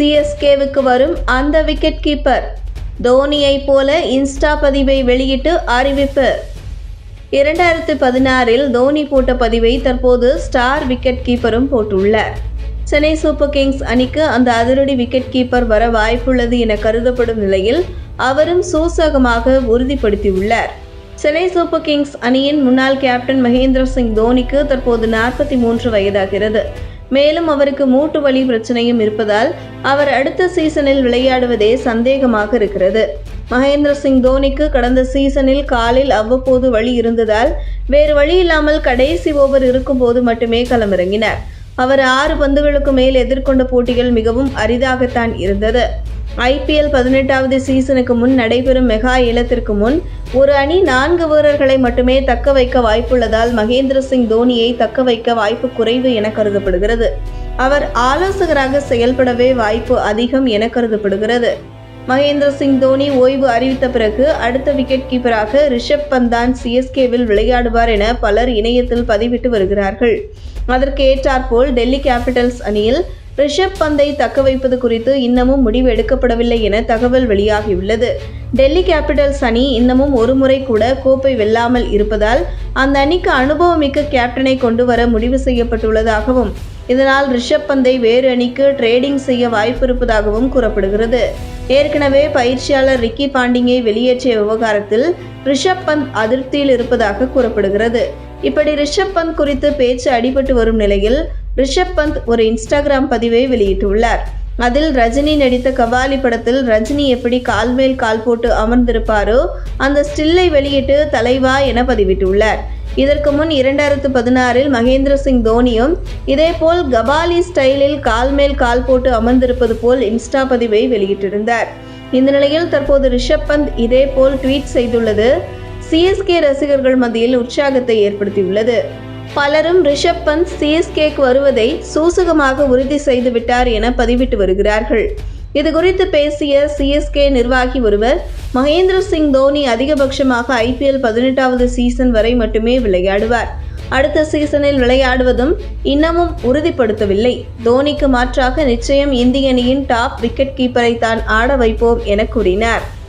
சிஎஸ்கேவுக்கு வரும் அந்த wicket keeper தோனியை போல இன்ஸ்டா பதிவை வெளியிட்டு அறிவிப்பு. இரண்டாயிரத்து பதினாறில் தோனி போட்ட பதிவை தற்போது ஸ்டார் விக்கெட் கீப்பரும் போட்டுள்ளார். சென்னை சூப்பர் கிங்ஸ் அணிக்கு அந்த அதிரடி விக்கெட் கீப்பர் வர வாய்ப்புள்ளது என கருதப்படும் நிலையில் அவரும் சூசகமாக உறுதிப்படுத்தியுள்ளார். சென்னை சூப்பர் கிங்ஸ் அணியின் முன்னாள் கேப்டன் மகேந்திர சிங் தோனிக்கு தற்போது நாற்பத்தி மூன்று வயதாகிறது. மேலும் அவருக்கு மூட்டு வலி பிரச்சனையும் இருப்பதால் அவர் அடுத்த சீசனில் விளையாடுவதே சந்தேகமாக இருக்கிறது. மகேந்திர சிங் தோனிக்கு கடந்த சீசனில் காலில் அவ்வப்போது வழி இருந்ததால் வேறு வழி இல்லாமல் கடைசி ஓவர் இருக்கும்போது மட்டுமே களமிறங்கினார். அவர் ஆறு பந்துகளுக்கு மேல் எதிர்கொண்ட போட்டிகள் மிகவும் அரிதாகத்தான் இருந்தது. ஐபிஎல் பதினெட்டாவது சீசனுக்கு முன் நடைபெறும் மெகா ஏலத்திற்கு முன் ஒரு அணி நான்கு வீரர்களை மட்டுமே தக்க வைக்க வாய்ப்புள்ளதால் மகேந்திர சிங் தோனியை தக்க வைக்க வாய்ப்பு குறைவு என கருதப்படுகிறது. அவர் ஆலோசகராக செயல்படவே வாய்ப்பு அதிகம் என கருதப்படுகிறது. மகேந்திர சிங் தோனி ஓய்வு அறிவித்த பிறகு அடுத்த விக்கெட் கீப்பராக ரிஷப் பந்தான் சிஎஸ்கேவில் விளையாடுவார் என பலர் இணையத்தில் பதிவிட்டு வருகிறார்கள். அதற்கு ஏற்றாற்போல் டெல்லி கேபிட்டல்ஸ் அணியில் ரிஷப் பந்தை தக்க வைப்பது குறித்து இன்னமும் முடிவு எடுக்கப்படவில்லை என தகவல் வெளியாகியுள்ளது. டெல்லி கேபிட்டல்ஸ் அணி இன்னமும் ஒரு முறை கூட கோப்பை வெல்லாமல் இருப்பதால் அந்த அணிக்கு அனுபவமிக்க கேப்டனை கொண்டு வர முடிவு செய்யப்பட்டுள்ளதாகவும் இதனால் ரிஷப் பந்தை வேறு அணிக்கு ட்ரேடிங் செய்ய வாய்ப்பு இருப்பதாகவும் கூறப்படுகிறது. ஏற்கனவே பயிற்சியாளர் ரிக்கி பாண்டிங்கை வெளியேற்றிய விவகாரத்தில் ரிஷப் பந்த் அதிருப்தியில் இருப்பதாக கூறப்படுகிறது. இப்படி ரிஷப் பந்த் குறித்து பேச்சு அடிபட்டு வரும் நிலையில் ரிஷப் பந்த் ஒரு இன்ஸ்டாகிராம் பதிவை வெளியிட்டுள்ளார். அதில் ரஜினி நடித்த கபாலி படத்தில் ரஜினி எப்படி கால் மேல் கால் போட்டு அமர்ந்திருப்பாரோ அந்த ஸ்டில்லை வெளியிட்டு தலைவா என பதிவிட்டுள்ளார். இதற்கு முன் இரண்டாயிரத்து பதினாறில் மகேந்திர சிங் தோனியும் இதேபோல் கபாலி ஸ்டைலில் கால் மேல் கால் போட்டு அமர்ந்திருப்பது போல் இன்ஸ்டா பதிவை வெளியிட்டிருந்தார். இந்த நிலையில் தற்போது ரிஷப் பந்த் இதேபோல் ட்வீட் செய்துள்ளது. சிஎஸ்கே ரசிகர்கள் மத்தியில் உற்சாகத்தை ஏற்படுத்தியுள்ளது. பலரும் ரிஷப் பந்த் சிஎஸ்கேக்கு வருவதை சூசகமாக உறுதி செய்து விட்டார் என பதிவிட்டு வருகிறார்கள். இது குறித்து பேசிய சிஎஸ்கே நிர்வாகி ஒருவர் மகேந்திர சிங் தோனி அதிகபட்சமாக ஐபிஎல் பதினெட்டாவது சீசன் வரை மட்டுமே விளையாடுவார். அடுத்த சீசனில் விளையாடுவதும் இன்னமும் உறுதிப்படுத்தவில்லை. தோனிக்கு மாற்றாக நிச்சயம் இந்திய அணியின் டாப் விக்கெட் கீப்பரை தான் ஆட வைப்போம் என கூறினார்.